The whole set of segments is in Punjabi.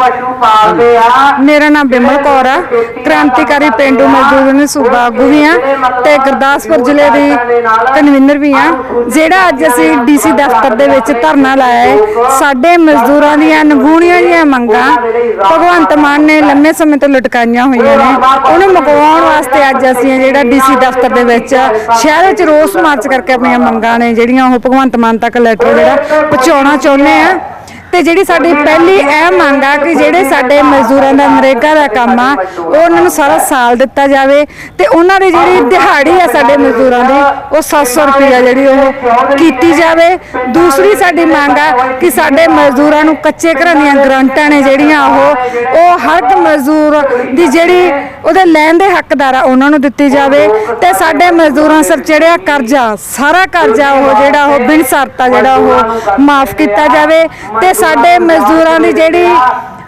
ਪਸ਼ੂ ਪਾਲਦੇ ਆ। ਮੇਰਾ ਨਾਮ ਬਿਮਲ ਕੌਰ ਆ। ਕ੍ਰਾਂਤੀਕਾਰੀ ਪਿੰਡੂ ਮਜ਼ਦੂਰ ਯੂਨੀਅਨ ਸੂਬਾ ਆਗੂ ਵੀ ਆ ਤੇ ਗੁਰਦਾਸਪੁਰ ਜ਼ਿਲ੍ਹੇ ਦੀ ਕਨਵੀਨਰ ਵੀ ਆ। ਜਿਹੜਾ ਅੱਜ ਅਸੀਂ ਡੀਸੀ ਦਫ਼ਤਰ ਦੇ ਵਿੱਚ ਧਰਨਾ ਲਾਇਆ ਹੈ ਸਾਡੇ ਮਜ਼ਦੂਰਾਂ ਦੀਆਂ ਨਗੂਣੀਆਂ ਜੀਆਂ ਮੰਗਾਂ ਭਗਵੰਤ ਮਾਨ ਨੇ ਲੰਮੇ ਸਮੇਂ ਤੋਂ ਲਟਕਾਈਆਂ ਹੋਈਆਂ ਨੇ। ਉਹਨੂੰ ਮੁਕਵਾਉਣ ਵਾਸਤੇ ਅੱਜ ਅਸੀਂ ਜਿਹੜਾ ਡੀਸੀ ਦਫ਼ਤਰ ਦੇ ਵਿੱਚ ਸ਼ਹਿਰ ਵਿੱਚ ਰੋਸ ਮਾਰਚ ਕਰਕੇ ਆਪਣੀਆਂ ਮੰਗਾਂ ਨੇ ਜਿਹੜੀਆਂ ਉਹ ਭਗਵੰਤ ਮਾਨ ਤੱਕ ਲੈਟਰ ਜਿਹੜਾ ਪਹੁੰਚਾਉਣਾ ਚਾਹੁੰਦੇ ਆ। ਤੇ ਜਿਹੜੀ ਸਾਡੀ ਪਹਿਲੀ ਇਹ ਮੰਗ ਆ ਕਿ ਜਿਹੜੇ ਸਾਡੇ ਮਜ਼ਦੂਰਾਂ ਦਾ ਨਰੇਗਾ ਦਾ ਕੰਮ ਆ, ਉਹ ਉਹਨਾਂ ਨੂੰ ਸਾਰਾ ਸਾਲ ਦਿੱਤਾ ਜਾਵੇ ਤੇ ਉਹਨਾਂ ਦੀ ਜਿਹੜੀ ਦਿਹਾੜੀ ਆ ਸਾਡੇ ਮਜ਼ਦੂਰਾਂ ਦੀ, ਉਹ 700 ਰੁਪਈਆ ਜਿਹੜੀ ਉਹ ਕੀਤੀ ਜਾਵੇ। ਦੂਸਰੀ ਸਾਡੀ ਮੰਗ ਆ ਕਿ ਸਾਡੇ ਮਜ਼ਦੂਰਾਂ ਨੂੰ ਕੱਚੇ ਘਰਾਂ ਦੀਆਂ ਗਰੰਟਾਂ ਨੇ ਜਿਹੜੀਆਂ ਉਹ ਉਹ ਹਰ ਇੱਕ ਮਜ਼ਦੂਰ ਦੀ ਜਿਹੜੀ ਉਹਦੇ ਲੈਣ ਦੇ ਹੱਕਦਾਰ ਆ, ਉਹਨਾਂ ਨੂੰ ਦਿੱਤੀ ਜਾਵੇ ਤੇ ਸਾਡੇ ਮਜ਼ਦੂਰਾਂ ਸਿਰ ਚੜਿਆ ਕਰਜ਼ਾ, ਸਾਰਾ ਕਰਜ਼ਾ ਉਹ ਜਿਹੜਾ ਉਹ ਬਿਨ ਸ਼ਰਤਾਂ ਜਿਹੜਾ ਉਹ ਮਾਫ ਕੀਤਾ ਜਾਵੇ ਤੇ ਸਾਡੇ ਮਜ਼ਦੂਰਾਂ ਦੀ ਜਿਹੜੀ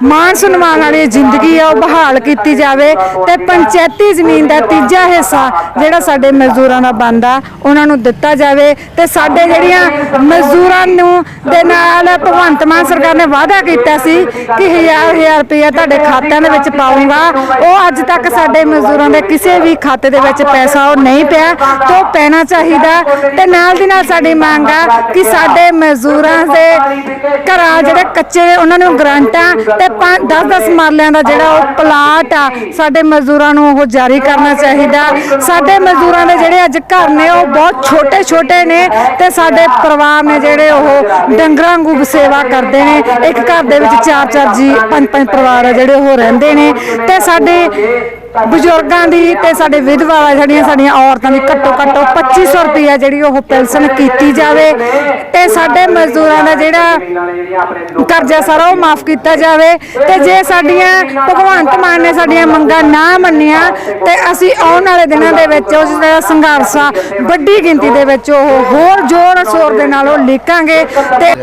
ਮਾਣ ਸਨਮਾਨ ਵਾਲੀ ਜ਼ਿੰਦਗੀ ਆ, ਉਹ ਬਹਾਲ ਕੀਤੀ ਜਾਵੇ ਤੇ ਪੰਚਾਇਤੀ ਜ਼ਮੀਨ ਦਾ ਤੀਜਾ ਹਿੱਸਾ ਜਿਹੜਾ ਸਾਡੇ ਮਜ਼ਦੂਰਾਂ ਦਾ ਬਣਦਾ, ਉਹਨਾਂ ਨੂੰ ਦਿੱਤਾ ਜਾਵੇ ਤੇ ਸਾਡੇ ਜਿਹੜੀਆਂ ਮਜ਼ਦੂਰਾਂ ਨੂੰ ਦੇ ਨਾਲ ਭਗਵੰਤ ਮਾਨ ਸਰਕਾਰ ਨੇ ਵਾਅਦਾ ਕੀਤਾ ਸੀ ਕਿ ਹਜ਼ਾਰ ਹਜ਼ਾਰ ਰੁਪਇਆ ਤੁਹਾਡੇ ਖਾਤਿਆਂ ਦੇ ਵਿੱਚ ਪਾਉਂਗਾ। ਉਹ ਅੱਜ ਤੱਕ ਸਾਡੇ ਮਜ਼ਦੂਰਾਂ ਦੇ ਕਿਸੇ ਵੀ ਖਾਤੇ ਦੇ ਵਿੱਚ ਪੈਸਾ ਉਹ ਨਹੀਂ ਪਿਆ, ਤੇ ਉਹ ਪੈਣਾ ਚਾਹੀਦਾ ਤੇ ਨਾਲ ਦੀ ਨਾਲ ਸਾਡੀ ਮੰਗ ਆ ਕਿ ਸਾਡੇ ਮਜ਼ਦੂਰਾਂ ਦੇ ਘਰਾਂ ਜਿਹੜੇ ਕੱਚੇ ਉਹਨਾਂ ਨੂੰ ਗਰੰਟਾਂ ਤੇ 10-10 ਮਰਲਿਆਂ ਦਾ ਜਿਹੜਾ ਉਹ ਪਲਾਟ ਆ, ਸਾਡੇ ਮਜ਼ਦੂਰਾਂ ਨੂੰ ਉਹ ਜਾਰੀ ਕਰਨਾ ਚਾਹੀਦਾ। ਸਾਡੇ ਮਜ਼ਦੂਰਾਂ ਦੇ ਜਿਹੜੇ ਅੱਜ ਘਰ ਨੇ, ਉਹ ਬਹੁਤ ਛੋਟੇ ਛੋਟੇ ਨੇ ਤੇ ਸਾਡੇ ਪਰਿਵਾਰ ਨੇ ਜਿਹੜੇ ਉਹ ਡੰਗਰਾਂ ਵਾਂਗੂ ਸੇਵਾ ਕਰਦੇ ਨੇ। ਇੱਕ ਘਰ ਦੇ ਵਿੱਚ ਚਾਰ ਚਾਰ ਜੀ, ਪੰਜ ਪੰਜ ਪਰਿਵਾਰ ਆ ਜਿਹੜੇ ਉਹ ਰਹਿੰਦੇ ਨੇ। ਤੇ ਸਾਡੇ ਬਜ਼ੁਰਗਾਂ ਦੀ ਤੇ ਸਾਡੇ ਵਿਧਵਾ ਜਿਹੜੀਆਂ ਸਾਡੀਆਂ ਔਰਤਾਂ ਦੀ ਘੱਟੋ ਘੱਟ 2500 ਰੁਪਏ ਜਿਹੜੀ ਉਹ ਪੈਨਸ਼ਨ ਕੀਤੀ ਜਾਵੇ ਤੇ ਸਾਡੇ ਮਜ਼ਦੂਰਾਂ ਦਾ ਜਿਹੜਾ ਕਰਜ਼ਾ ਸਾਰਾ ਉਹ ਮਾਫ ਕੀਤਾ ਜਾਵੇ ਤੇ ਜੇ ਸਾਡੀਆਂ ਭਗਵੰਤ ਮਾਨ ਨੇ ਸਾਡੀਆਂ ਮੰਗਾਂ ਨਾ ਮੰਨੀਆਂ ਤੇ ਅਸੀਂ ਆਉਣ ਵਾਲੇ ਦਿਨਾਂ ਦੇ ਵਿੱਚ ਉਸ ਜਿਹੜਾ ਸੰਘਰਸ਼ ਆ, ਵੱਡੀ ਗਿਣਤੀ ਦੇ ਵਿੱਚ ਉਹ ਹੋਰ ਜ਼ੋਰ ਸ਼ੋਰ ਦੇ ਨਾਲ ਉਹ ਲਿਖਾਂਗੇ ਤੇ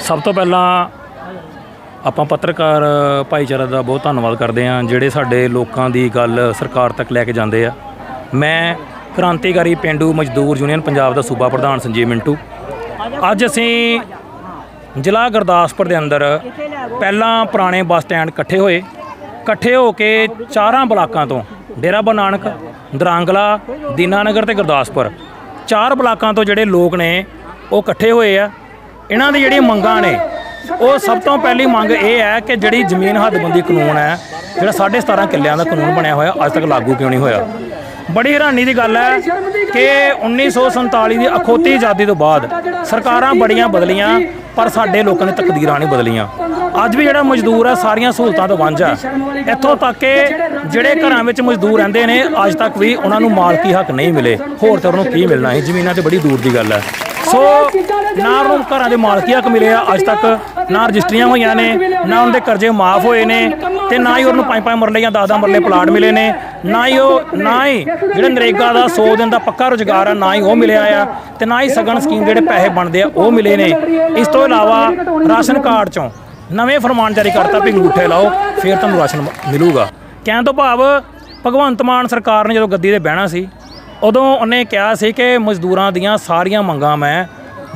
ਸਭ ਤੋਂ ਪਹਿਲਾਂ ਆਪਾਂ ਪੱਤਰਕਾਰ ਭਾਈਚਾਰਾ ਦਾ ਬਹੁਤ ਧੰਨਵਾਦ ਕਰਦੇ ਹਾਂ, ਜਿਹੜੇ ਸਾਡੇ ਲੋਕਾਂ ਦੀ ਗੱਲ ਸਰਕਾਰ ਤੱਕ ਲੈ ਕੇ ਜਾਂਦੇ ਆ। ਮੈਂ ਕ੍ਰਾਂਤੀਕਾਰੀ ਪਿੰਡੂ ਮਜ਼ਦੂਰ ਯੂਨੀਅਨ ਪੰਜਾਬ ਦਾ ਸੂਬਾ ਪ੍ਰਧਾਨ ਸੰਜੀਵ ਮਿੰਟੂ। ਅੱਜ ਅਸੀਂ ਜ਼ਿਲ੍ਹਾ ਗੁਰਦਾਸਪੁਰ ਦੇ ਅੰਦਰ ਪਹਿਲਾਂ ਪੁਰਾਣੇ ਬੱਸ ਸਟੈਂਡ ਇਕੱਠੇ ਹੋਏ। ਇਕੱਠੇ ਹੋ ਕੇ ਚਾਰਾਂ ਬਲਾਕਾਂ ਤੋਂ ਡੇਰਾ ਬਾਬਾ ਨਾਨਕ ਦਰਾਂਗਲਾ, ਦੀਨਾਨਗਰ ਤੇ ਗੁਰਦਾਸਪੁਰ। ਚਾਰ ਬਲਾਕਾਂ ਤੋਂ ਜਿਹੜੇ ਲੋਕ ਨੇ ਉਹ ਇਕੱਠੇ ਹੋਏ ਆ। ਇਹਨਾਂ ਦੀ ਜਿਹੜੀਆਂ ਮੰਗਾਂ ਨੇ ਉਹ ਸਭ ਤੋਂ ਪਹਿਲੀ ਮੰਗ ਇਹ ਹੈ ਕਿ ਜਿਹੜੀ ਜ਼ਮੀਨ ਹੱਦਬੰਦੀ ਕਾਨੂੰਨ ਹੈ, ਜਿਹੜਾ 17.5 ਕਿੱਲਿਆਂ ਦਾ ਕਾਨੂੰਨ ਬਣਿਆ ਹੋਇਆ, ਅੱਜ ਤੱਕ ਲਾਗੂ ਕਿਉਂ ਨਹੀਂ ਹੋਇਆ? ਬੜੀ ਹੈਰਾਨੀ ਦੀ ਗੱਲ ਹੈ ਕਿ 1947 ਦੀ ਅਖੌਤੀ ਆਜ਼ਾਦੀ ਤੋਂ ਬਾਅਦ ਸਰਕਾਰਾਂ ਬੜੀਆਂ ਬਦਲੀਆਂ ਪਰ ਸਾਡੇ ਲੋਕਾਂ ਨੇ ਤਕਦੀਰਾਂ ਨਹੀਂ ਬਦਲੀਆਂ। ਅੱਜ ਵੀ ਜਿਹੜਾ ਮਜ਼ਦੂਰ ਹੈ ਸਾਰੀਆਂ ਸਹੂਲਤਾਂ ਤੋਂ ਵਾਂਝਾ ਹੈ। ਇੱਥੋਂ ਤੱਕ ਕਿ ਜਿਹੜੇ ਘਰਾਂ ਵਿੱਚ ਮਜ਼ਦੂਰ ਰਹਿੰਦੇ ਨੇ, ਅੱਜ ਤੱਕ ਵੀ ਉਹਨਾਂ ਨੂੰ ਮਾਲਕੀ ਹੱਕ ਨਹੀਂ ਮਿਲੇ। ਹੋਰ ਤਾਂ ਉਹਨਾਂ ਨੂੰ ਕੀ ਮਿਲਣਾ ਹੈ ਜ਼ਮੀਨਾਂ ਤੇ ਬੜੀ ਦੂਰ ਦੀ ਗੱਲ ਹੈ ਸੋ, ਨਾ ਉਹਨਾਂ ਨੂੰ ਘਰਾਂ ਦੇ ਮਾਲਕੀ ਹੱਕ ਮਿਲੇ ਆ, ਅੱਜ ਤੱਕ ਨਾ ਰਜਿਸਟਰੀਆਂ ਹੋਈਆਂ ਨੇ, ਨਾ ਉਹਨਾਂ ਦੇ ਕਰਜ਼ੇ ਮਾਫ ਹੋਏ ਨੇ ਤੇ ਨਾ ਹੀ ਉਹਨਾਂ ਨੂੰ ਪੰਜ ਪੰਜ ਮਰਲੇ ਜਾਂ 10 10 ਮਰਲੇ ਪਲਾਟ ਮਿਲੇ ਨੇ। ਨਾ ਹੀ ਉਹ, ਨਾ ਹੀ ਜਿਹੜੇ ਨਰੇਗਾ ਦਾ 100 ਦਿਨ ਦਾ ਪੱਕਾ ਰੁਜ਼ਗਾਰ ਆ, ਨਾ ਹੀ ਉਹ ਮਿਲਿਆ ਆ ਤੇ ਨਾ ਹੀ ਸਗਨ ਸਕੀਮ ਜਿਹੜੇ ਪੈਸੇ ਬਣਦੇ ਆ, ਉਹ ਮਿਲੇ ਨੇ। ਇਸ ਤੋਂ ਇਲਾਵਾ ਰਾਸ਼ਨ ਕਾਰਡ ਚੋਂ ਨਵੇਂ ਫਰਮਾਨ ਜਾਰੀ ਕਰਤਾ ਵੀ ਅੰਗੂਠੇ ਲਾਓ ਫਿਰ ਤੁਹਾਨੂੰ ਰਾਸ਼ਨ ਮਿਲੂਗਾ। ਕਹਿਣ ਤੋਂ ਭਾਵ ਭਗਵੰਤ ਮਾਨ ਸਰਕਾਰ ਨੇ ਜਦੋਂ ਗੱਦੀ ਤੇ ਬਹਿਣਾ ਸੀ ਉਦੋਂ ਉਹਨੇ ਕਿਹਾ ਸੀ ਕਿ ਮਜ਼ਦੂਰਾਂ ਦੀਆਂ ਸਾਰੀਆਂ ਮੰਗਾਂ ਮੈਂ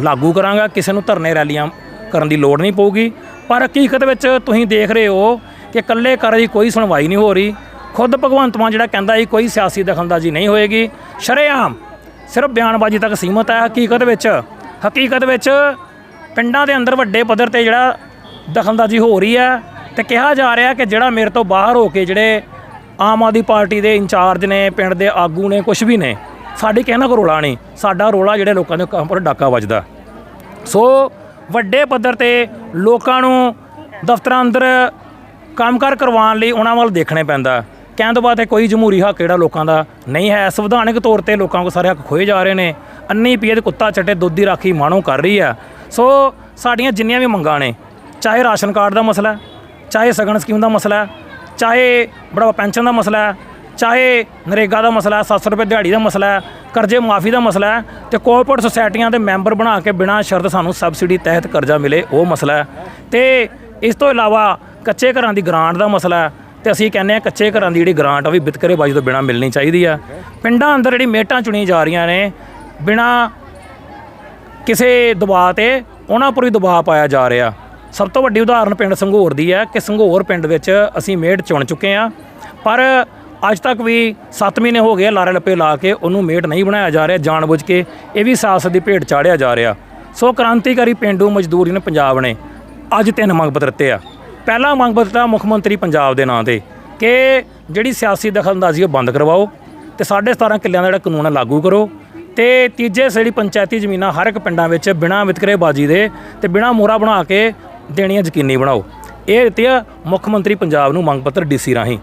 ਲਾਗੂ ਕਰਾਂਗਾ ਕਿਸੇ ਨੂੰ ਧਰਨੇ ਰੈਲੀਆਂ ਕਰਨ ਦੀ ਲੋੜ ਨਹੀਂ ਪਊਗੀ। ਪਰ ਹਕੀਕਤ ਵਿੱਚ ਤੁਸੀਂ ਦੇਖ ਰਹੇ ਹੋ ਕਿ ਇਕੱਲੇ ਕਰ ਦੀ ਕੋਈ ਸੁਣਵਾਈ ਨਹੀਂ ਹੋ ਰਹੀ। ਖੁਦ ਭਗਵੰਤ ਮਾਨ ਜਿਹੜਾ ਕਹਿੰਦਾ ਸੀ ਕੋਈ ਸਿਆਸੀ ਦਖਲਅੰਦਾਜ਼ੀ ਨਹੀਂ ਹੋਏਗੀ। ਸ਼ਰੇਆਮ ਸਿਰਫ ਬਿਆਨਬਾਜ਼ੀ ਤੱਕ ਸੀਮਤ ਹੈ ਹਕੀਕਤ ਵਿੱਚ। ਹਕੀਕਤ ਵਿੱਚ ਪਿੰਡਾਂ ਦੇ ਅੰਦਰ ਵੱਡੇ ਪੱਧਰ ਤੇ ਜਿਹੜਾ ਦਖਲਅੰਦਾਜ਼ੀ ਹੋ ਰਹੀ ਹੈ ਤੇ ਕਿਹਾ ਜਾ ਰਿਹਾ ਕਿ ਜਿਹੜਾ ਮੇਰੇ ਤੋਂ ਬਾਹਰ ਹੋ ਕੇ ਜਿਹੜੇ ਆਮ ਆਦਮੀ ਪਾਰਟੀ ਦੇ ਇੰਚਾਰਜ ਨੇ, ਪਿੰਡ ਦੇ ਆਗੂ ਨੇ ਕੁਝ ਵੀ ਨੇ, ਸਾਡੀ ਕਹਿਣਾ ਕੋ ਰੋਲਾ ਨਹੀਂ। ਸਾਡਾ ਰੋਲਾ ਜਿਹੜੇ ਲੋਕਾਂ ਦੇ ਉੱਪਰ ਡਾਕਾ ਵੱਜਦਾ। ਸੋ ਵੱਡੇ ਪੱਧਰ ਤੇ ਲੋਕਾਂ ਨੂੰ ਦਫ਼ਤਰਾਂ ਅੰਦਰ ਕੰਮਕਾਰ ਕਰਵਾਉਣ ਲਈ ਉਹਨਾਂ ਵੱਲ ਦੇਖਣੇ ਪੈਂਦਾ। ਕਹਿਣ ਤੋਂ ਬਾਅਦ ਇਹ ਕੋਈ ਜਮਹੂਰੀ ਹੱਕ ਜਿਹੜਾ ਲੋਕਾਂ ਦਾ ਨਹੀਂ ਹੈ। ਸੰਵਿਧਾਨਕ ਤੌਰ ਤੇ ਲੋਕਾਂ ਕੋਲ ਸਾਰੇ ਹੱਕ ਖੋਏ ਜਾ ਰਹੇ ਨੇ। ਅੰਨੀ ਪੀਏ ਦੇ ਕੁੱਤਾ ਚੱਟੇ ਦੁੱਧ ਦੀ ਰਾਖੀ ਮਾਣੋ ਕਰ ਰਹੀ ਆ ਸੋ ਸਾਡੀਆਂ ਜਿੰਨੀਆਂ ਵੀ ਮੰਗਾਂ ਨੇ, ਚਾਹੇ ਰਾਸ਼ਨ ਕਾਰਡ ਦਾ ਮਸਲਾ ਚਾਹੇ ਸਗਨ ਸਕੀਮ ਦਾ ਮਸਲਾ ਚਾਹੇ ਬੜਾ ਪੈਨਸ਼ਨ ਦਾ ਮਸਲਾ ਹੈ, ਚਾਹੇ ਨਰੇਗਾ ਦਾ ਮਸਲਾ ਹੈ 700 ਰੁਪਏ ਦਿਹਾੜੀ ਦਾ ਮਸਲਾ ਹੈ, ਕਰਜ਼ੇ ਮਾਫੀ ਦਾ ਮਸਲਾ ਹੈ, ਤੇ ਕੋਆਪਰੇਟ ਸੁਸਾਇਟੀਆਂ ਦੇ ਮੈਂਬਰ ਬਣਾ ਕੇ ਬਿਨਾਂ ਸ਼ਰਤ ਸਾਨੂੰ ਸਬਸਿਡੀ ਤਹਿਤ ਕਰਜ਼ਾ ਮਿਲੇ, ਉਹ ਮਸਲਾ ਹੈ। ਤੇ ਇਸ ਤੋਂ ਇਲਾਵਾ ਕੱਚੇ ਘਰਾਂ ਦੀ ਗ੍ਰਾਂਟ ਦਾ ਮਸਲਾ ਹੈ, ਤੇ ਅਸੀਂ ਕਹਿੰਦੇ ਆ ਕੱਚੇ ਘਰਾਂ ਦੀ ਜਿਹੜੀ ਗ੍ਰਾਂਟ ਆ ਵੀ ਵਿਤਕਰੇਬਾਜ਼ੀ ਤੋਂ ਬਿਨਾਂ ਮਿਲਣੀ ਚਾਹੀਦੀ ਆ। ਪਿੰਡਾਂ ਅੰਦਰ ਜਿਹੜੀ ਮੇਟਾਂ ਚੁਣੀਆਂ ਜਾ ਰਹੀਆਂ ਨੇ, ਬਿਨਾਂ ਕਿਸੇ ਦਬਾਅ ਤੇ ਉਹਨਾਂ ਪਰ ਵੀ ਦਬਾਅ ਪਾਇਆ ਜਾ ਰਿਹਾ। ਸਭ ਤੋਂ ਵੱਡੀ ਉਦਾਹਰਨ ਪਿੰਡ ਸੰਘੋਰ ਦੀ ਹੈ ਕਿ ਸੰਘੋਰ ਪਿੰਡ ਵਿੱਚ ਅਸੀਂ ਮੇਟ ਚੁਣ ਚੁੱਕੇ ਹਾਂ। ਪਰ ਅੱਜ ਤੱਕ ਵੀ 7 ਮਹੀਨੇ ਹੋ ਗਏ ਲਾਰੇ ਲੱਪੇ ਲਾ ਕੇ ਉਹਨੂੰ ਮੇਟ ਨਹੀਂ ਬਣਾਇਆ ਜਾ ਰਿਹਾ, ਜਾਣਬੁੱਝ ਕੇ ਇਹ ਵੀ ਸਿਆਸਤ ਦੀ ਭੇਟ ਚਾੜਿਆ ਜਾ ਰਿਹਾ। ਸੋ ਕ੍ਰਾਂਤੀਕਾਰੀ ਪਿੰਡੂ ਮਜ਼ਦੂਰ ਯੂਨੀਅਨ ਪੰਜਾਬ ਨੇ ਅੱਜ ਤਿੰਨ ਮੰਗ ਪੱਤਰ ਦਿੱਤੇ ਆ। ਪਹਿਲਾ ਮੰਗ ਪੱਤਰ ਆ ਮੁੱਖ ਮੰਤਰੀ ਪੰਜਾਬ ਦੇ ਨਾਂ ਤੇ ਕਿ ਜਿਹੜੀ ਸਿਆਸੀ ਦਖਲਅੰਦਾਜ਼ੀ ਉਹ ਬੰਦ ਕਰਵਾਓ ਤੇ 17.5 ਕਿੱਲਿਆਂ ਦਾ ਜਿਹੜਾ ਕਾਨੂੰਨ ਹੈ ਲਾਗੂ ਕਰੋ। ਤੇ ਤੀਜੇ ਜਿਹੜੀ ਪੰਚਾਇਤੀ ਜ਼ਮੀਨਾਂ ਹਰ ਇੱਕ ਪਿੰਡਾਂ ਵਿੱਚ ਬਿਨਾਂ ਵਿਤਕਰੇਬਾਜ਼ੀ ਦੇ ਤੇ ਬਿਨਾਂ ਮੋਹਰਾ ਬਣਾ ਕੇ ਦੇਣੀਆਂ ਯਕੀਨੀ ਬਣਾਓ। ਇਹ ਦਿੱਤੀ ਆ ਮੁੱਖ ਮੰਤਰੀ ਪੰਜਾਬ ਨੂੰ ਮੰਗ ਪੱਤਰ ਡੀਸੀ ਰਾਹੀਂ।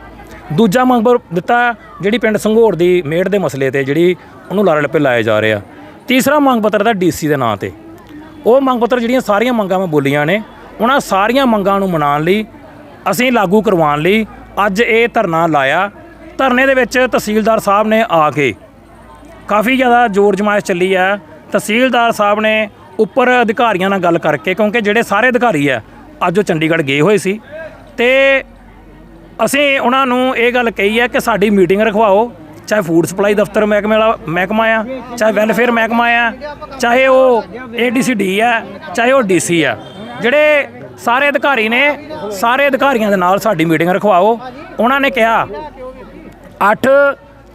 ਦੂਜਾ ਮੰਗ ਪੱਤਰ ਦਿੱਤਾ ਜਿਹੜੀ ਪਿੰਡ ਸੰਘੋੜ ਦੀ ਮੇੜ ਦੇ ਮਸਲੇ ਤੇ ਜਿਹੜੀ ਉਹਨੂੰ ਲਾਰੇ ਲੱਪੇ ਲਾਏ ਜਾ ਰਹੇ ਆ। ਤੀਸਰਾ ਮੰਗ ਪੱਤਰ ਦਾ ਡੀਸੀ ਦੇ ਨਾਂ ਤੇ। ਉਹ ਮੰਗ ਪੱਤਰ ਜਿਹੜੀਆਂ ਸਾਰੀਆਂ ਮੰਗਾਂ ਮੈਂ ਬੋਲੀਆਂ ਨੇ, ਉਹਨਾਂ ਸਾਰੀਆਂ ਮੰਗਾਂ ਨੂੰ ਮਨਾਉਣ ਲਈ, ਅਸੀਂ ਲਾਗੂ ਕਰਵਾਉਣ ਲਈ ਅੱਜ ਇਹ ਧਰਨਾ ਲਾਇਆ। ਧਰਨੇ ਦੇ ਵਿੱਚ ਤਹਿਸੀਲਦਾਰ ਸਾਹਿਬ ਨੇ ਆ ਕੇ ਕਾਫੀ ਜ਼ਿਆਦਾ ਜ਼ੋਰ ਜਮਾਇਸ਼ ਚੱਲੀ ਹੈ। ਤਹਿਸੀਲਦਾਰ ਸਾਹਿਬ ਨੇ ਉੱਪਰ ਅਧਿਕਾਰੀਆਂ ਨਾਲ ਗੱਲ ਕਰਕੇ, ਕਿਉਂਕਿ ਜਿਹੜੇ ਸਾਰੇ ਅਧਿਕਾਰੀ ਆ ਅੱਜ ਉਹ ਚੰਡੀਗੜ੍ਹ ਗਏ ਹੋਏ ਸੀ। ਤੇ ਅਸੀਂ ਉਹਨਾਂ ਨੂੰ ਇਹ ਗੱਲ ਕਹੀ ਹੈ ਕਿ ਸਾਡੀ ਮੀਟਿੰਗ ਰਖਵਾਓ, ਚਾਹੇ ਫੂਡ ਸਪਲਾਈ ਦਫ਼ਤਰ ਮਹਿਕਮੇ ਵਾਲਾ ਮਹਿਕਮਾ ਆ, ਚਾਹੇ ਵੈਲਫੇਅਰ ਮਹਿਕਮਾ ਆ, ਚਾਹੇ ਉਹ ਏਡੀਸੀਡੀ ਆ ਚਾਹੇ ਉਹ ਡੀਸੀ ਆ ਜਿਹੜੇ ਸਾਰੇ ਅਧਿਕਾਰੀ ਨੇ, ਸਾਰੇ ਅਧਿਕਾਰੀਆਂ ਦੇ ਨਾਲ ਸਾਡੀ ਮੀਟਿੰਗ ਰਖਵਾਓ। ਉਹਨਾਂ ਨੇ ਕਿਹਾ 8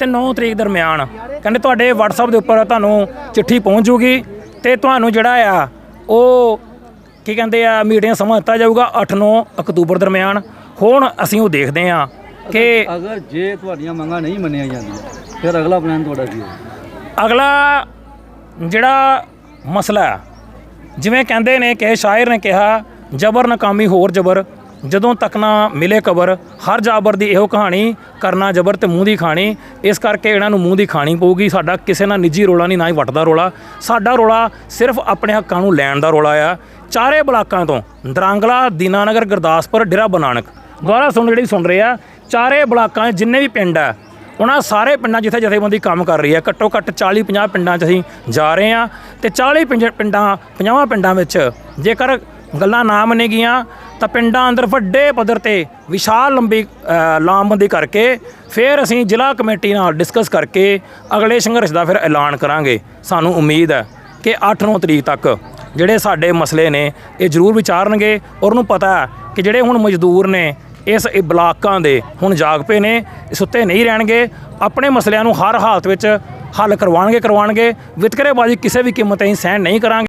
ਤੇ 9 ਤਰੀਕ ਦਰਮਿਆਨ। ਕਹਿੰਦੇ ਤੁਹਾਡੇ WhatsApp ਦੇ ਉੱਪਰ ਤੁਹਾਨੂੰ ਚਿੱਠੀ ਪਹੁੰਚ ਜੂਗੀ ਤੇ ਤੁਹਾਨੂੰ ਜਿਹੜਾ ਆ ਉਹ ਕੀ ਕਹਿੰਦੇ ਆ ਮੀਟਿੰਗ ਸਮਾਂ ਦਿੱਤਾ ਜਾਊਗਾ 8-9 ਅਕਤੂਬਰ ਦਰਮਿਆਨ। ਹੁਣ ਅਸੀਂ ਉਹ ਦੇਖਦੇ ਆ ਕਿ ਅਗਰ ਜੇ ਤੁਹਾਡੀਆਂ ਮੰਗਾਂ ਨਹੀਂ ਮੰਨੀਆਂ ਜਾਂਦੀਆਂ ਫਿਰ ਅਗਲਾ ਪਲਾਨ ਤੁਹਾਡਾ ਕੀ ਹੋਊ ਅਗਲਾ ਜਿਹੜਾ ਮਸਲਾ ਜਿਵੇਂ ਕਹਿੰਦੇ ਨੇ ਕਿ ਸ਼ਾਇਰ ਨੇ ਕਿਹਾ ਜਬਰ ਨਕਾਮੀ ਹੋਰ ਜਬਰ। ਜਦੋਂ ਤੱਕ ਨਾ ਮਿਲੇ ਕਬਰ, ਹਰ ਜਾਬਰ ਦੀ ਇਹੋ ਕਹਾਣੀ, ਕਰਨਾ ਜਬਰ ਤੇ ਮੂੰਹ ਦੀ ਖਾਣੀ। ਇਸ ਕਰਕੇ ਇਹਨਾਂ ਨੂੰ ਮੂੰਹ ਦੀ ਖਾਣੀ ਪਊਗੀ। ਸਾਡਾ ਕਿਸੇ ਨਾਲ ਨਿੱਜੀ ਰੋਲਾ ਨਹੀਂ, ਨਾ ਹੀ ਵੱਟਦਾ ਰੋਲਾ। ਸਾਡਾ ਰੋਲਾ ਸਿਰਫ ਆਪਣੇ ਹੱਕਾਂ ਨੂੰ ਲੈਣ ਦਾ ਰੋਲਾ ਆ। ਚਾਰੇ ਬਲਾਕਾਂ ਤੋਂ, ਦਰਾਂਗਲਾ, ਦੀਨਾਨਗਰ, ਗੁਰਦਾਸਪੁਰ, ਡੇਰਾ ਬਨਾਨਕ। ਦੁਆਰਾ ਸੁਣ ਜਿਹੜੀ ਸੁਣ ਰਹੇ ਆ, ਚਾਰੇ ਬਲਾਕਾਂ ਜਿੰਨੇ ਵੀ ਪਿੰਡ ਆ, ਉਹਨਾਂ ਸਾਰੇ ਪਿੰਡਾਂ ਜਿੱਥੇ ਜਥੇਬੰਦੀ ਕੰਮ ਕਰ ਰਹੀ ਹੈ ਘੱਟੋ ਘੱਟ 40 50 ਪਿੰਡਾਂ 'ਚ ਅਸੀਂ ਜਾ ਰਹੇ ਹਾਂ ਤੇ 40 ਪਿੰਜ- ਪਿੰਡਾਂ 50 ਪਿੰਡਾਂ ਵਿੱਚ ਜੇਕਰ ਗੱਲਾਂ ਨਾ ਮੰਨੇਗੀਆਂ ਤਾਂ ਪਿੰਡਾਂ ਅੰਦਰ ਵੱਡੇ ਪੱਧਰ ਤੇ ਵਿਸ਼ਾਲ ਲੰਬੀ ਲਾਮਬੰਦੀ ਕਰਕੇ ਫਿਰ ਅਸੀਂ ਜ਼ਿਲ੍ਹਾ ਕਮੇਟੀ ਨਾਲ ਡਿਸਕਸ ਕਰਕੇ ਅਗਲੇ ਸੰਘਰਸ਼ ਦਾ ਫਿਰ ਐਲਾਨ ਕਰਾਂਗੇ। ਸਾਨੂੰ ਉਮੀਦ ਹੈ ਕਿ 8-9 ਤਰੀਕ ਤੱਕ ਜਿਹੜੇ ਸਾਡੇ ਮਸਲੇ ਨੇ, ਇਹ ਜ਼ਰੂਰ ਵਿਚਾਰਨਗੇ ਔਰ ਉਹਨੂੰ ਪਤਾ ਹੈ ਕਿ ਜਿਹੜੇ ਹੁਣ ਮਜ਼ਦੂਰ ਨੇ, ਇਸ ਬਲਾਕਾਂ ਦੇ ਹੁਣ ਜਾਗ ਪਏ ਨੇ, ਇਸ ਉੱਤੇ ਨਹੀਂ ਰਹਿਣਗੇ। ਆਪਣੇ ਮਸਲਿਆਂ ਨੂੰ ਹਰ ਹਾਲਤ ਵਿੱਚ ਹੱਲ ਕਰਵਾਉਣਗੇ ਕਰਵਾਉਣਗੇ। ਵਿਤਕਰੇਬਾਜ਼ੀ ਕਿਸੇ ਵੀ ਕੀਮਤ ਤੇ ਅਸੀਂ ਸਹਿਣ ਨਹੀਂ ਕਰਾਂਗੇ।